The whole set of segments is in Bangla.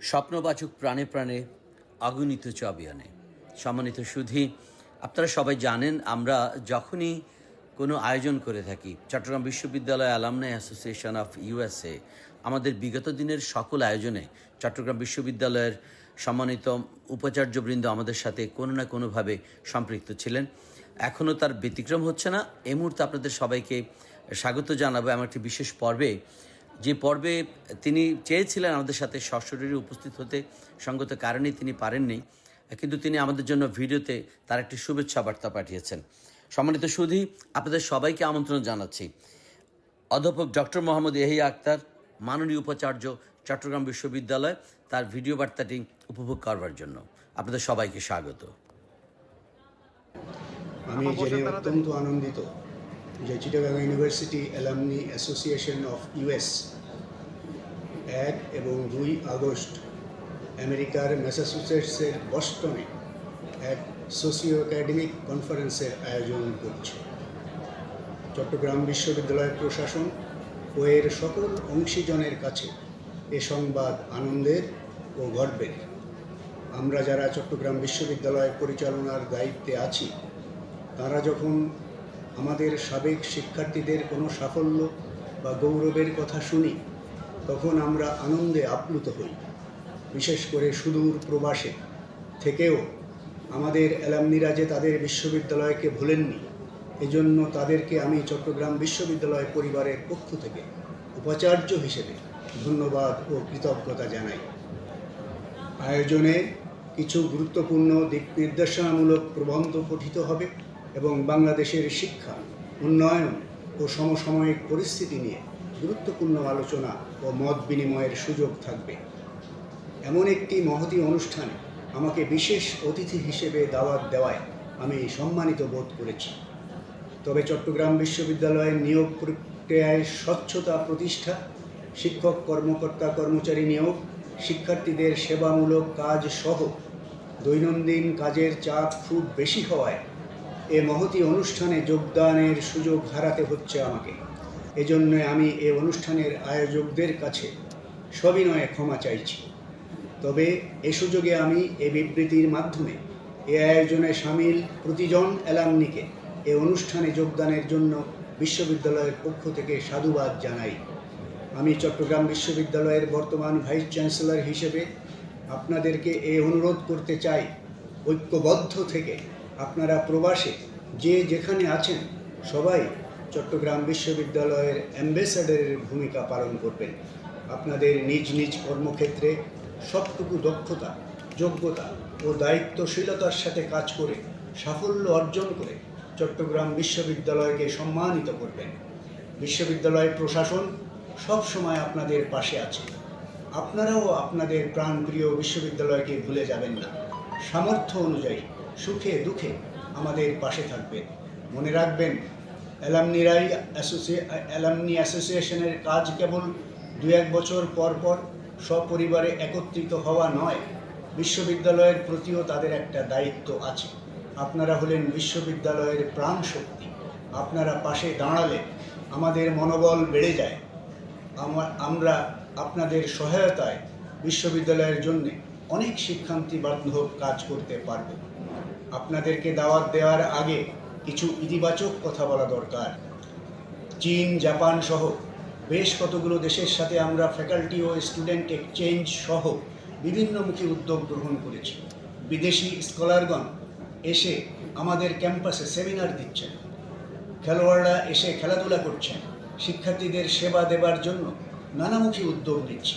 স্বপ্নবাচক প্রাণে প্রাণে অগণিত চবিয়ানে সম্মানিত সুধী, আপনারা সবাই জানেন, আমরা যখনই কোনো আয়োজন করে থাকি, চট্টগ্রাম বিশ্ববিদ্যালয় অ্যালামনাই অ্যাসোসিয়েশন অফ ইউএসএ আমাদের বিগত দিনের সকল আয়োজনে চট্টগ্রাম বিশ্ববিদ্যালয়ের সম্মানিত উপাচার্যবৃন্দ আমাদের সাথে কোনো না কোনোভাবে সম্পৃক্ত ছিলেন। এখনও তার ব্যতিক্রম হচ্ছে না। এই মুহূর্তে আপনাদের সবাইকে স্বাগত জানাব। এমন একটি বিশেষ পর্বে যে পর্বে তিনি চেয়েছিলেন আমাদের সাথে সশরীরে উপস্থিত হতে সঙ্গত কারণেই তিনি পারেননি কিন্তু তিনি আমাদের জন্য ভিডিওতে তার একটি শুভেচ্ছা বার্তা পাঠিয়েছেন। সম্মানিত সুধী আপনাদের সবাইকে আমন্ত্রণ জানাচ্ছি। অধ্যাপক ডক্টর মোহাম্মদ এহিয়া আক্তার মাননীয় উপাচার্য চট্টগ্রাম বিশ্ববিদ্যালয় তার ভিডিও বার্তাটি উপভোগ করবার জন্য। আপনাদের সবাইকে স্বাগত। আমি জেনে অত্যন্ত আনন্দিত। যে Chittagong university alumni association of US এক এবং দুই আগস্ট আমেরিকার ম্যাসাচুসেটসের বস্টনে এক সোশিও একাডেমিক কনফারেন্সের আয়োজন করছে। চট্টগ্রাম বিশ্ববিদ্যালয়ের প্রশাসন ও এর সকল অংশীজনের কাছে এ সংবাদ আনন্দের ও গর্বের। আমরা যারা চট্টগ্রাম বিশ্ববিদ্যালয় পরিচালনার দায়িত্বে আছি, তারা যখন আমাদের সাবেক শিক্ষার্থীদের কোনো সাফল্য বা গৌরবের কথা শুনি, তখন আমরা আনন্দে আপ্লুত হই। বিশেষ করে সুদূর প্রবাসে। থেকেও আমাদের অ্যালামনিরা যে তাদের বিশ্ববিদ্যালয়কে ভোলেননি, এজন্য তাদেরকে আমি চট্টগ্রাম বিশ্ববিদ্যালয় পরিবারের পক্ষ থেকে উপাচার্য হিসেবে ধন্যবাদ ও কৃতজ্ঞতা জানাই। আয়োজনে কিছু গুরুত্বপূর্ণ দিক নির্দেশনামূলক প্রবন্ধ পঠিত হবে। এবং বাংলাদেশের শিক্ষা, উন্নয়ন ও সমসাময়িক পরিস্থিতি নিয়ে গুরুত্বপূর্ণ আলোচনা ও মত বিনিময়ের সুযোগ থাকবে। এমন একটি মহতী অনুষ্ঠানে আমাকে বিশেষ অতিথি হিসেবে দাওয়াত দেওয়ায় আমি সম্মানিত বোধ করেছি। তবে চট্টগ্রাম বিশ্ববিদ্যালয়ের নিয়োগ প্রক্রিয়ায় স্বচ্ছতা প্রতিষ্ঠা, শিক্ষক কর্মকর্তা কর্মচারী নিয়োগ, শিক্ষার্থীদের সেবামূলক কাজ সহ দৈনন্দিন কাজের চাপ খুব বেশি হওয়ায় এ মহতি অনুষ্ঠানে যোগদানের সুযোগ হারাতে হচ্ছে আমাকে। এজন্য আমি এ অনুষ্ঠানের আয়োজকদের কাছে সবিনয়ে ক্ষমা চাইছি। তবে এ সুযোগে আমি এ বিবৃতির মাধ্যমে এ আয়োজনে সামিল প্রতিজন অ্যালামনিকে এ অনুষ্ঠানে যোগদানের জন্য বিশ্ববিদ্যালয়ের পক্ষ থেকে সাধুবাদ জানাই। আমি চট্টগ্রাম বিশ্ববিদ্যালয়ের বর্তমান ভাইস চ্যান্সেলর হিসেবে আপনাদেরকে এ অনুরোধ করতে চাই, ঐক্যবদ্ধ থেকে আপনারা প্রবাসে যে যেখানে আছেন, সবাই চট্টগ্রাম বিশ্ববিদ্যালয়ের অ্যাম্বাসাডারের ভূমিকা পালন করবেন। আপনাদের নিজ নিজ কর্মক্ষেত্রে সবটুকু দক্ষতা, যোগ্যতা ও দায়িত্বশীলতার সাথে কাজ করে, সাফল্য অর্জন করে চট্টগ্রাম বিশ্ববিদ্যালয়কে সম্মানিত করবেন। বিশ্ববিদ্যালয় প্রশাসন সব সময় আপনাদের পাশে আছে। আপনারাও আপনাদের প্রাণপ্রিয় বিশ্ববিদ্যালয়কে ভুলে যাবেন না। সামর্থ্য অনুযায়ী সুখে, দুঃখে আমাদের পাশে থাকবেন। মনে রাখবেন, অ্যালামনিরাই অ্যাসোসিয়ে অ্যালামনি অ্যাসোসিয়েশনের কাজ কেবল দু এক বছর পর পর সপরিবারে একত্রিত হওয়া নয়, বিশ্ববিদ্যালয়ের প্রতিও তাদের একটা দায়িত্ব আছে। আপনারা হলেন বিশ্ববিদ্যালয়ের প্রাণ শক্তি আপনারা পাশে দাঁড়ালে আমাদের মনোবল বেড়ে যায়। আমার আপনাদের সহায়তায় বিশ্ববিদ্যালয়ের জন্যে অনেক শিক্ষান্তি বান্ধব কাজ করতে পারব। আপনাদেরকে দাওয়াত দেওয়ার আগে কিছু ইতিবাচক কথা বলা দরকার। চীন, জাপান সহ বেশ কতগুলো দেশের সাথে আমরা ফ্যাকাল্টি ও স্টুডেন্ট এক্সচেঞ্জ সহ বিভিন্নমুখী উদ্যোগ গ্রহণ করেছি। বিদেশি স্কলারগণ এসে আমাদের ক্যাম্পাসে সেমিনার দিচ্ছেন। খেলোয়াড়রা এসে খেলাধুলা করছেন। শিক্ষার্থীদের সেবা দেবার জন্য নানামুখী উদ্যোগ নিচ্ছে।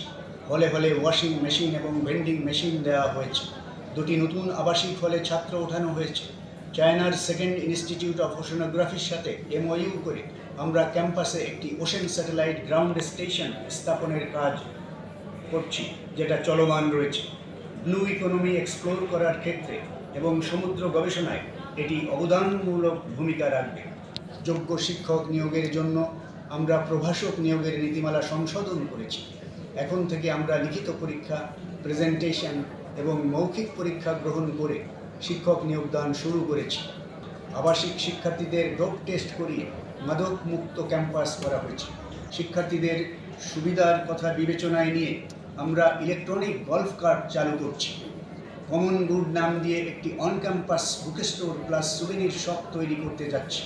হলে হলে ওয়াশিং মেশিন এবং ভেন্ডিং মেশিন দেওয়া হয়েছে। দুটি নতুন আবাসিক হলে ছাত্র ওঠানো হয়েছে। চায়নার সেকেন্ড ইনস্টিটিউট অফ ওশনোগ্রাফির সাথে এমওইউ করে আমরা ক্যাম্পাসে একটি ওশেন স্যাটেলাইট গ্রাউন্ড স্টেশন স্থাপনের কাজ করছি, যেটা চলমান রয়েছে। ব্লু ইকোনমি এক্সপ্লোর করার ক্ষেত্রে এবং সমুদ্র গবেষণায় এটি অবদানমূলক ভূমিকা রাখবে। যোগ্য শিক্ষক নিয়োগের জন্য আমরা প্রভাষক নিয়োগের নীতিমালা সংশোধন করেছি। এখন থেকে আমরা লিখিত পরীক্ষা প্রেজেন্টেশন এবং মৌখিক পরীক্ষা গ্রহণ করে শিক্ষক নিয়োগদান শুরু করেছি। আবাসিক শিক্ষার্থীদের ডোপ টেস্ট করিয়ে মাদক মুক্ত ক্যাম্পাস করা হয়েছে। শিক্ষার্থীদের সুবিধার কথা বিবেচনায় নিয়ে আমরা ইলেকট্রনিক গলফ কার্ট চালু করছি। কমন গুড নাম দিয়ে একটি on campus book store plus souvenir shop তৈরি করতে যাচ্ছি।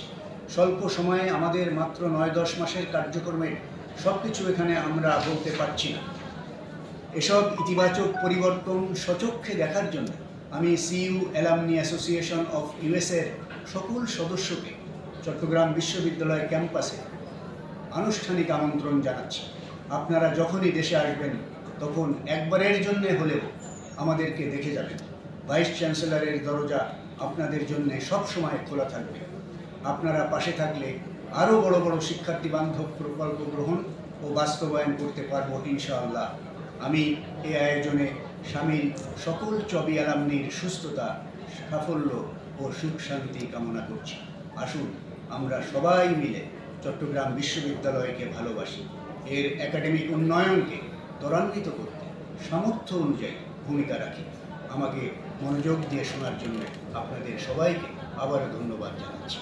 স্বল্প সময়ে আমাদের মাত্র নয় দশ মাসের কার্যক্রমের সব কিছু এখানে আমরা বলতে পারছি না। এসব ইতিবাচক পরিবর্তন সচক্ষে দেখার জন্য আমি সিইউ অ্যালামনি অ্যাসোসিয়েশন অফ ইউএসএর সকল সদস্যকে চট্টগ্রাম বিশ্ববিদ্যালয় ক্যাম্পাসে আনুষ্ঠানিক আমন্ত্রণ জানাচ্ছি। আপনারা যখনই দেশে আসবেন, তখন একবারের জন্য হলেও আমাদেরকে দেখে যাবেন। ভাইস চ্যান্সেলরের দরজা আপনাদের জন্য সব সময় খোলা থাকবে। আপনারা পাশে থাকলে আরও বড় বড় শিক্ষার্থী বান্ধব প্রকল্প গ্রহণ ও বাস্তবায়ন করতে পারব ইনশাআল্লাহ। আমি এই আয়োজনে সামিল সকল চবি আলামনির সুস্থতা, সাফল্য ও সুখ শান্তি কামনা করছি। আসুন, আমরা সবাই মিলে চট্টগ্রাম বিশ্ববিদ্যালয়কে ভালোবাসি। এর একাডেমিক উন্নয়নকে ত্বরান্বিত করতে সামর্থ্য অনুযায়ী ভূমিকা রাখি। আমাকে মনোযোগ দিয়ে শোনার জন্য আপনাদের সবাইকে আবারও ধন্যবাদ জানাচ্ছি।